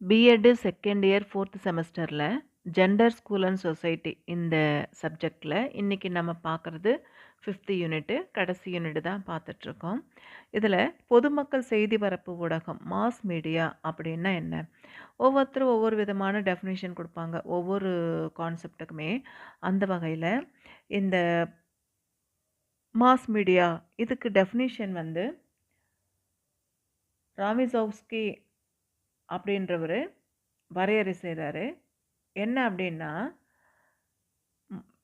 B Ed second year fourth செமஸ்டரில் gender school and society இந்த சப்ஜெக்டில் இன்றைக்கி நம்ம பார்க்குறது ஃபிஃப்த்து யூனிட்டு கடைசி யூனிட் தான் பார்த்துட்ருக்கோம். இதில் பொதுமக்கள் செய்தி பரப்பு ஊடகம் மாஸ் மீடியா அப்படின்னா என்ன? ஒவ்வொருத்தரும் ஒவ்வொரு விதமான டெஃபினேஷன் கொடுப்பாங்க. ஒவ்வொரு கான்செப்ட்டுக்குமே அந்த வகையில் இந்த மாஸ் மீடியா இதுக்கு டெஃபினேஷன் வந்து ராமிசோவ்ஸ்கி அப்படின்றவர் வரையறை செய்கிறாரு என்ன அப்படின்னா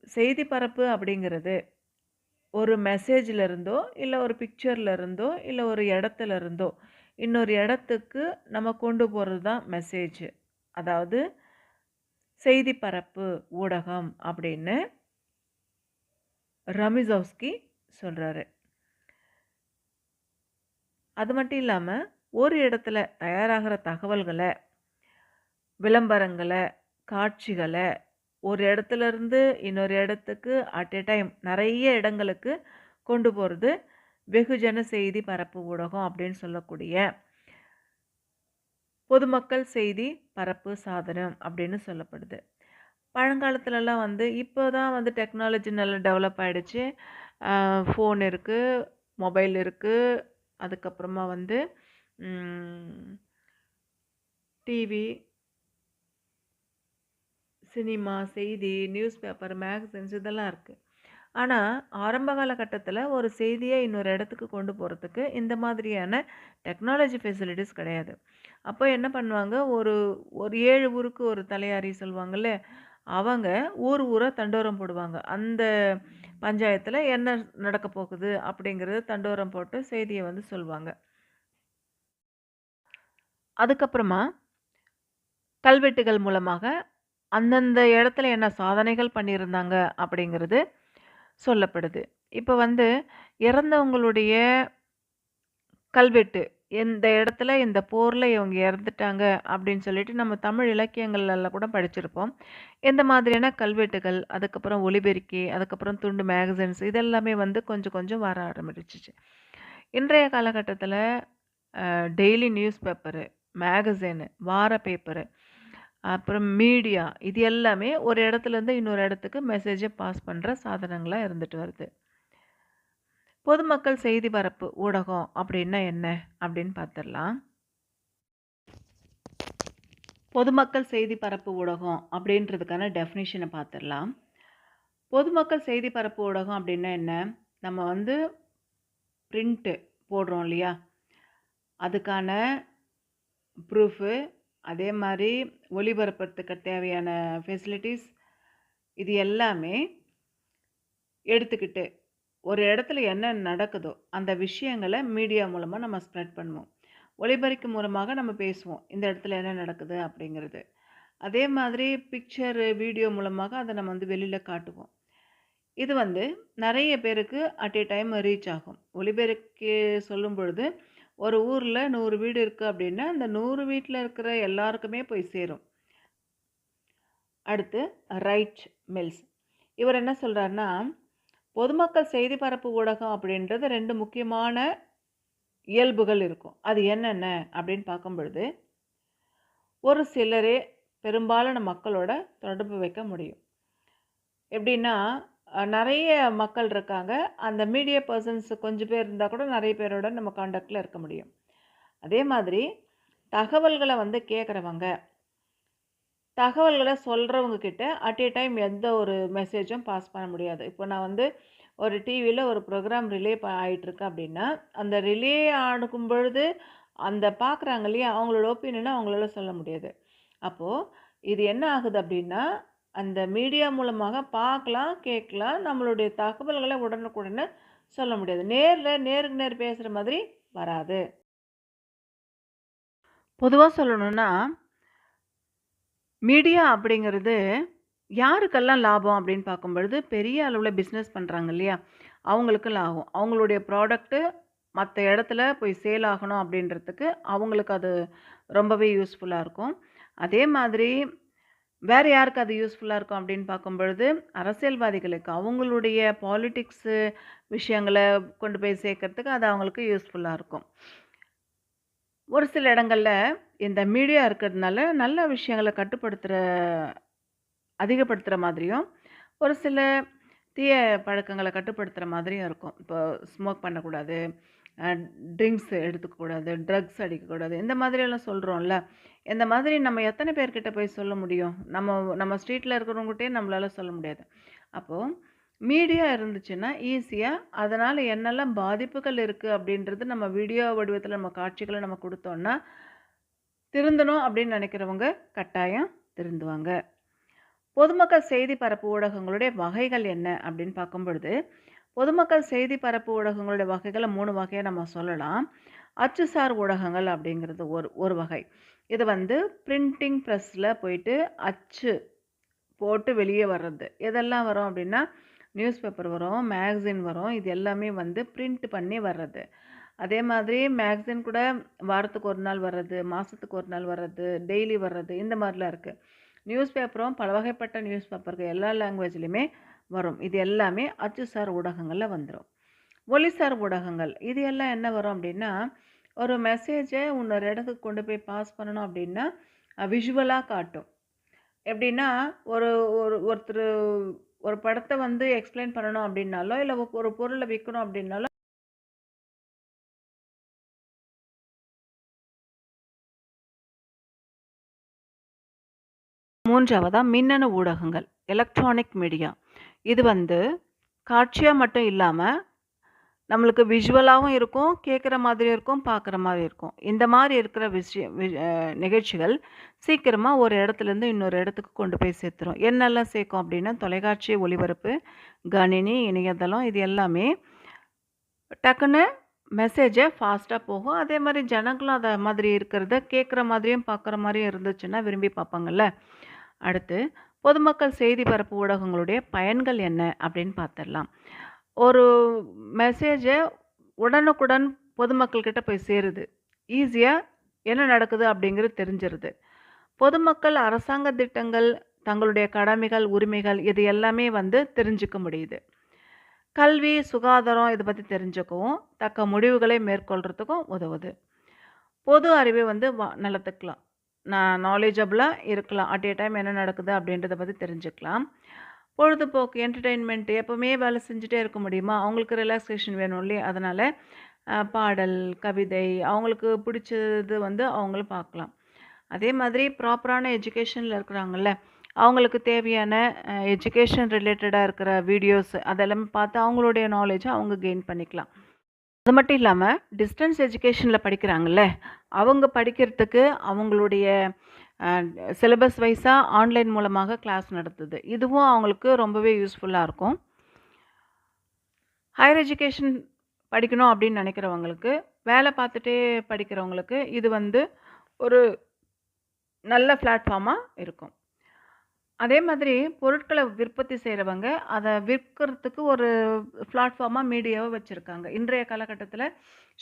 செய்தி பரப்பு அப்படிங்கிறது ஒரு மெசேஜில் இருந்தோ இல்லை ஒரு பிக்சரில் இருந்தோ இல்லை ஒரு இடத்துல இருந்தோ இன்னொரு இடத்துக்கு நம்ம கொண்டு போகிறது தான் மெசேஜ் அதாவது செய்தி பரப்பு ஊடகம் அப்படின்னு ரமிசோஸ்கி சொல்கிறாரு அது மட்டும் இல்லாமல் ஒரு இடத்துல தயாராகிற தகவல்களை விளம்பரங்களை காட்சிகளை ஒரு இடத்துல இருந்து இன்னொரு இடத்துக்கு அட் எ டைம் நிறைய இடங்களுக்கு கொண்டு போகிறது வெகுஜன செய்தி பரப்பு ஊடகம் அப்படின்னு சொல்லக்கூடிய பொதுமக்கள் செய்தி பரப்பு சாதனம் அப்படின்னு சொல்லப்படுது. பழங்காலத்துலலாம் வந்து இப்போ தான் வந்து டெக்னாலஜி நல்லா டெவலப் ஆகிடுச்சு ஃபோன் இருக்குது மொபைல் இருக்குது அதுக்கப்புறமா வந்து டிவி சினிமா செய்தி நியூஸ் பேப்பர் மேகசின்ஸ் இதெல்லாம் இருக்குது ஆனால் ஆரம்ப காலகட்டத்தில் ஒரு செய்தியை இன்னொரு இடத்துக்கு கொண்டு போகிறதுக்கு இந்த மாதிரியான டெக்னாலஜி ஃபெசிலிட்டிஸ் கிடையாது. அப்போ என்ன பண்ணுவாங்க? ஒரு ஒரு ஏழு ஊருக்கு ஒரு தலையாரி சொல்லுவாங்கள்ல அவங்க ஊர் ஊராக தண்டோரம் போடுவாங்க. அந்த பஞ்சாயத்தில் என்ன நடக்க போகுது அப்படிங்கிறத தண்டோரம் போட்டு செய்தியை வந்து சொல்லுவாங்க. அதுக்கப்புறமா கல்வெட்டுகள் மூலமாக அந்தந்த இடத்துல என்ன சாதனைகள் பண்ணியிருந்தாங்க அப்படிங்கிறது சொல்லப்படுது. இப்போ வந்து இறந்தவங்களுடைய கல்வெட்டு எந்த இடத்துல இந்த போரில் இவங்க இறந்துட்டாங்க அப்படின்னு சொல்லிட்டு நம்ம தமிழ் இலக்கியங்கள்லாம் கூட படிச்சிருப்போம். இந்த மாதிரியான கல்வெட்டுகள் அதுக்கப்புறம் ஒலிபெருக்கி அதுக்கப்புறம் துண்டு மேகசின்ஸ் இதெல்லாமே வந்து கொஞ்சம் கொஞ்சம் வர ஆரம்பிச்சிச்சு. இன்றைய காலகட்டத்தில் டெய்லி நியூஸ் பேப்பரு மேகசினு வார பேப்பரு அப்புறம் மீடியா இது எல்லாமே ஒரு இடத்துலேருந்து இன்னொரு இடத்துக்கு மெசேஜை பாஸ் பண்ணுற சாதனங்களாக இருந்துட்டு வருது. பொதுமக்கள் செய்தி பரப்பு ஊடகம் அப்படின்னா என்ன அப்படின்னு பார்த்துடலாம் பொதுமக்கள் செய்தி பரப்பு ஊடகம் அப்படின்றதுக்கான டெஃபினிஷனை பார்த்துடலாம் பொதுமக்கள் செய்தி பரப்பு ஊடகம் அப்படின்னா என்ன? நம்ம வந்து பிரிண்ட்டு போடுறோம் இல்லையா? அதுக்கான ப்ரூஃபு அதே மாதிரி ஒளிபரப்புறதுக்கு தேவையான ஃபெசிலிட்டிஸ் இது எல்லாமே எடுத்துக்கிட்டு ஒரு இடத்துல என்ன நடக்குதோ அந்த விஷயங்களை மீடியா மூலமாக நம்ம ஸ்ப்ரெட் பண்ணுவோம். ஒளிபரிக்கும் மூலமாக நம்ம பேசுவோம் இந்த இடத்துல என்ன நடக்குது அப்படிங்கிறது. அதே மாதிரி பிக்சரு வீடியோ மூலமாக அதை நம்ம வந்து வெளியில் காட்டுவோம். இது வந்து நிறைய பேருக்கு அட் ஏ டைம் ரீச் ஆகும். ஒளிபெருக்கு சொல்லும் பொழுது ஒரு ஊரில் நூறு வீடு இருக்குது அப்படின்னா அந்த நூறு வீட்டில் இருக்கிற எல்லாருக்குமே போய் சேரும். அடுத்து ரைட் மில்ஸ் இவர் என்ன சொல்கிறாருன்னா பொதுமக்கள் செய்தி பரப்பு ஊடகம் அப்படின்றது ரெண்டு முக்கியமான இயல்புகள் இருக்கும். அது என்னென்ன அப்படின்னு பார்க்கும் பொழுது ஒரு சிலரே பெரும்பாலான மக்களோட தொடர்பு வைக்க முடியும். எப்படின்னா நிறைய மக்கள் இருக்காங்க. அந்த மீடியா பர்சன்ஸ் கொஞ்சம் பேர் இருந்தால் கூட நிறைய பேரோட நம்ம காண்டாக்டில் இருக்க முடியும். அதே மாதிரி தகவல்களை வந்து கேட்குறவங்க தகவல்களை சொல்கிறவங்க கிட்ட அட் ஏ டைம் எந்த ஒரு மெசேஜும் பாஸ் பண்ண முடியாது. இப்போ நான் வந்து ஒரு டிவியில் ஒரு ப்ரோக்ராம் ரிலே ஆகிட்டுருக்கேன் அப்படின்னா அந்த ரிலே ஆடுக்கும் பொழுது அந்த பார்க்குறாங்க இல்லையா அவங்களோட ஒப்பீனியனை அவங்களால சொல்ல முடியாது. அப்போது இது என்ன ஆகுது அப்படின்னா அந்த மீடியா மூலமாக பார்க்கலாம் கேட்கலாம். நம்மளுடைய தகவல்களை உடனுக்குடனே சொல்ல முடியாது. நேரில் நேருக்கு நேர் பேசுகிற மாதிரி வராது. பொதுவாக சொல்லணும்னா மீடியா அப்படிங்கிறது யாருக்கெல்லாம் லாபம் அப்படின்னு பார்க்கும் பொழுது பெரிய அளவில் பிஸ்னஸ் பண்ணுறாங்க இல்லையா? அவங்களுக்கு லாபம். அவங்களுடைய ப்ராடக்ட்டு மற்ற இடத்துல போய் சேல் ஆகணும் அப்படின்றதுக்கு அவங்களுக்கு அது ரொம்பவே யூஸ்ஃபுல்லாக இருக்கும். அதே மாதிரி வேறு யாருக்கு அது யூஸ்ஃபுல்லாக இருக்கும் அப்படின்னு பார்க்கும் பொழுது அரசியல்வாதிகளுக்கு அவங்களுடைய பாலிட்டிக்ஸு விஷயங்களை கொண்டு போய் சேர்க்கறதுக்கு அது அவங்களுக்கு யூஸ்ஃபுல்லாக இருக்கும் ஒரு சில இடங்களில் இந்த மீடியா இருக்கிறதுனால நல்ல விஷயங்களை கட்டுப்படுத்துகிற அதிகப்படுத்துகிற மாதிரியும், ஒரு சில தீய பழக்கங்களை கட்டுப்படுத்துகிற மாதிரியும் இருக்கும். இப்போ ஸ்மோக் பண்ணக்கூடாது, ட்ரிங்க்ஸ் எடுத்துக்கக்கூடாது, ட்ரக்ஸ் அடிக்கக்கூடாது. இந்த மாதிரியெல்லாம் சொல்கிறோம்ல இந்த மாதிரி நம்ம எத்தனை பேர்கிட்ட போய் சொல்ல முடியும்? நம்ம நம்ம ஸ்ட்ரீட்டில் இருக்கிறவங்ககிட்டே நம்மளால் சொல்ல முடியாது. அப்போது மீடியா இருந்துச்சுன்னா, ஈஸியாக அதனால் என்னெல்லாம் பாதிப்புகள் இருக்குது அப்படின்றது நம்ம வீடியோ வடிவத்தில் நம்ம காட்சிகளை நம்ம கொடுத்தோம்னா திருந்தணும் அப்படின்னு நினைக்கிறவங்க கட்டாயம் திருந்துவாங்க. பொதுமக்கள் செய்தி பரப்பு ஊடகங்களுடைய வகைகள் என்ன அப்படின்னு பார்க்கும்பொழுது, பொதுமக்கள் செய்தி பரப்பு ஊடகங்களுடைய வகைகளை மூணு வகையை நம்ம சொல்லலாம். அச்சுசார் ஊடகங்கள் அப்படிங்கிறது ஒரு ஒரு வகை. இது வந்து பிரிண்டிங் ப்ரெஸ்ஸில் போயிட்டு அச்சு போட்டு வெளியே வர்றது. எதெல்லாம் வரும் அப்படின்னா, நியூஸ் பேப்பர் வரும், மேக்சின் வரும். இது எல்லாமே வந்து பிரிண்ட் பண்ணி வர்றது. அதே மாதிரி மேக்சின் கூட வாரத்துக்கு ஒரு நாள் வர்றது, மாதத்துக்கு ஒரு நாள் வர்றது, டெய்லி வர்றது இந்த மாதிரிலாம் இருக்குது நியூஸ் பேப்பரும் பல வகைப்பட்ட நியூஸ் பேப்பருக்கு எல்லா லாங்குவேஜ்லேயுமே வரும். இது எல்லாமே அச்சுசார் ஊடகங்களில் வந்துடும் ஒலிசார் ஊடகங்கள். இது எல்லாம் என்ன வரும் அப்படின்னா, ஒரு மெசேஜை இன்னொரு இடத்துக்கு கொண்டு போய் பாஸ் பண்ணணும் அப்படின்னா, விஷுவலாக காட்டும். எப்படின்னா, ஒரு ஒரு ஒருத்தர் ஒரு படத்தை வந்து எக்ஸ்ப்ளைன் பண்ணணும் அப்படின்னாலோ, இல்லை ஒரு பொருளை விற்கணும் அப்படின்னாலோ மூன்றாவதாக மின்னணு ஊடகங்கள். Electronic media. இது வந்து காட்சியாக மட்டும் இல்லாமல் நம்மளுக்கு விஷுவலாகவும் இருக்கும், கேட்குற மாதிரியும் இருக்கும், பார்க்குற மாதிரி இருக்கும். இந்த மாதிரி இருக்கிற விஷயம் வி நிகழ்ச்சிகள் சீக்கிரமாக ஒரு இடத்துலேருந்து இன்னொரு இடத்துக்கு கொண்டு போய் சேர்த்துரும். என்னெல்லாம் சேர்க்கும் அப்படின்னா, தொலைக்காட்சி ஒளிபரப்பு, கணினி, இணையதளம் இது எல்லாமே டக்குன்னு மெசேஜை ஃபாஸ்ட்டாக போகும். அதே மாதிரி ஜனங்களும் அதை மாதிரி இருக்கிறத கேட்குற மாதிரியும், பார்க்குற மாதிரியும் இருந்துச்சுன்னா விரும்பி பார்ப்பாங்கல்ல. அடுத்து பொதுமக்கள் செய்தி பரப்பு ஊடகங்களுடைய பயன்கள் என்ன அப்படின்னு பார்த்துடலாம். ஒரு மெசேஜை உடனுக்குடன் பொதுமக்கள்கிட்ட போய் சேருது. ஈஸியாக என்ன நடக்குது அப்படிங்கிறது தெரிஞ்சிருது. பொதுமக்கள் அரசாங்க திட்டங்கள், தங்களுடைய கடமைகள், உரிமைகள் இது எல்லாமே வந்து தெரிஞ்சுக்க முடியுது. கல்வி, சுகாதாரம் இதை பற்றி தெரிஞ்சுக்கவும், தக்க முடிவுகளை மேற்கொள்கிறதுக்கும் உதவுது. பொது அறிவை வந்து வா வளர்த்துக்கலாம். நான் நாலேஜபிளாக இருக்கலாம். அட் எ டைம் என்ன நடக்குது அப்படின்றத பற்றி தெரிஞ்சுக்கலாம். பொழுதுபோக்கு, என்டர்டெயின்மெண்ட்டு எப்போவுமே வேலை செஞ்சுட்டே இருக்க முடியுமா? அவங்களுக்கு ரிலாக்ஸேஷன் வேணும் இல்லையா? அதனால் பாடல், கவிதை அவங்களுக்கு பிடிச்சது வந்து அவங்களும் பார்க்கலாம். அதே மாதிரி ப்ராப்பரான எஜுகேஷனில் இருக்கிறாங்கல்ல, அவங்களுக்கு தேவையான எஜுகேஷன் ரிலேட்டடாக இருக்கிற வீடியோஸ் அதெல்லாமே பார்த்து அவங்களுடைய நாலேஜை அவங்க கெயின் பண்ணிக்கலாம். அது மட்டும் இல்லாமல் டிஸ்டன்ஸ் எஜுகேஷனில் படிக்கிறாங்கல்ல, அவங்க படிக்கிறதுக்கு அவங்களுடைய சிலபஸ் வைஸாக ஆன்லைன் மூலமாக கிளாஸ் நடத்துது. இதுவும் அவங்களுக்கு ரொம்பவே யூஸ்ஃபுல்லாக இருக்கும். ஹையர் எஜுகேஷன் படிக்கணும் அப்படின்னு நினைக்கிறவங்களுக்கு, வேலை பார்த்துட்டே படிக்கிறவங்களுக்கு இது வந்து ஒரு நல்ல பிளாட்ஃபார்மாக இருக்கும். அதே மாதிரி பொருட்களை விற்பத்தி செய்கிறவங்க அதை விற்கிறதுக்கு ஒரு பிளாட்ஃபார்மாக மீடியாவை வச்சுருக்காங்க. இன்றைய காலகட்டத்தில்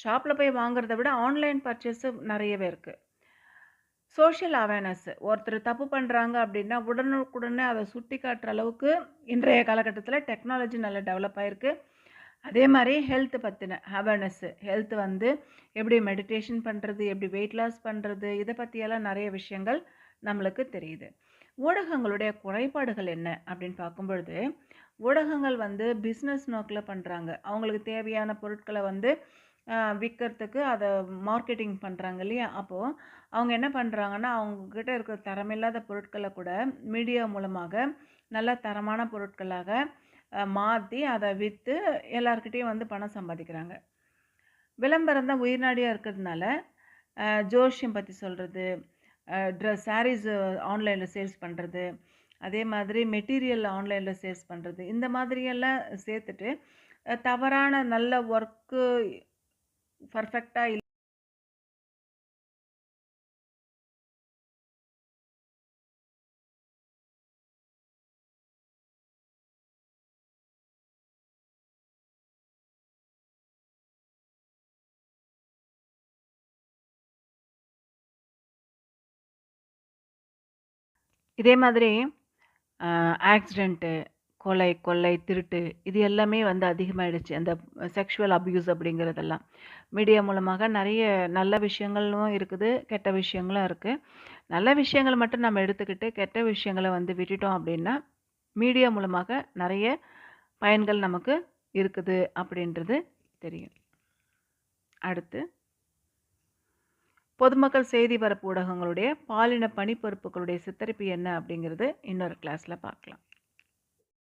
ஷாப்பில் போய் வாங்குறத விட ஆன்லைன் பர்ச்சேஸு நிறையவே இருக்குது சோஷியல் அவேர்னஸ் ஒருத்தர் தப்பு பண்ணுறாங்க அப்படின்னா, உடனுக்குடனே அதை சுட்டி காட்டுற அளவுக்கு இன்றைய காலகட்டத்தில் டெக்னாலஜி நல்லா டெவலப் ஆகிருக்கு அதே மாதிரி ஹெல்த் பற்றின அவேர்னஸ்ஸு ஹெல்த் வந்து எப்படி மெடிடேஷன் பண்ணுறது எப்படி வெயிட் லாஸ் பண்ணுறது இதை பற்றியெல்லாம் நிறைய விஷயங்கள் நம்மளுக்கு தெரியுது. ஊடகங்களுடைய குறைபாடுகள் என்ன அப்படின்னு பார்க்கும்பொழுது, ஊடகங்கள் வந்து பிஸ்னஸ் நோக்கில் பண்ணுறாங்க அவங்களுக்கு தேவையான பொருட்களை வந்து விற்கிறதுக்கு அதை மார்க்கெட்டிங் பண்ணுறாங்க இல்லையா? அப்போது அவங்க என்ன பண்ணுறாங்கன்னா அவங்கக்கிட்ட இருக்கிற தரமில்லாத பொருட்களை கூட மீடியா மூலமாக நல்ல தரமான பொருட்களாக மாற்றி அதை விற்று எல்லாருக்கிட்டேயும் வந்து பணம் சம்பாதிக்கிறாங்க. விளம்பரம் தான் உயிர்நாடியாக இருக்கிறதுனால, ஜோஷியம் பற்றி சொல்கிறது ட்ரெஸ் சாரீஸ் ஆன்லைனில் சேல்ஸ் பண்ணுறது அதே மாதிரி மெட்டீரியல் ஆன்லைனில் சேல்ஸ் பண்ணுறது இந்த மாதிரியெல்லாம் சேர்த்துட்டு, தவறான நல்ல ஒர்க்கு பர்ஃபெக்டாக இதே மாதிரி ஆக்சிடெண்ட்டு கொலை, கொள்ளை, திருட்டு இது எல்லாமே வந்து அதிகமாகிடுச்சு அந்த செக்ஷுவல் அப்யூஸ் அப்படிங்கிறதெல்லாம். மீடியா மூலமாக நிறைய நல்ல விஷயங்களும் இருக்குது, கெட்ட விஷயங்களும் இருக்குது நல்ல விஷயங்கள் மட்டும் நம்ம எடுத்துக்கிட்டு, கெட்ட விஷயங்கள வந்து விட்டுட்டோம் அப்படின்னா, மீடியா மூலமாக நிறைய பயன்கள் நமக்கு இருக்குது அப்படின்றது தெரியும். அடுத்து பொதுமக்கள் செய்தி பரப்பு ஊடகங்களுடைய பாலின பனிப்பொறுப்புகளுடைய சித்தரிப்பு என்ன அப்படிங்கிறது இன்னொரு கிளாஸில் பார்க்கலாம்.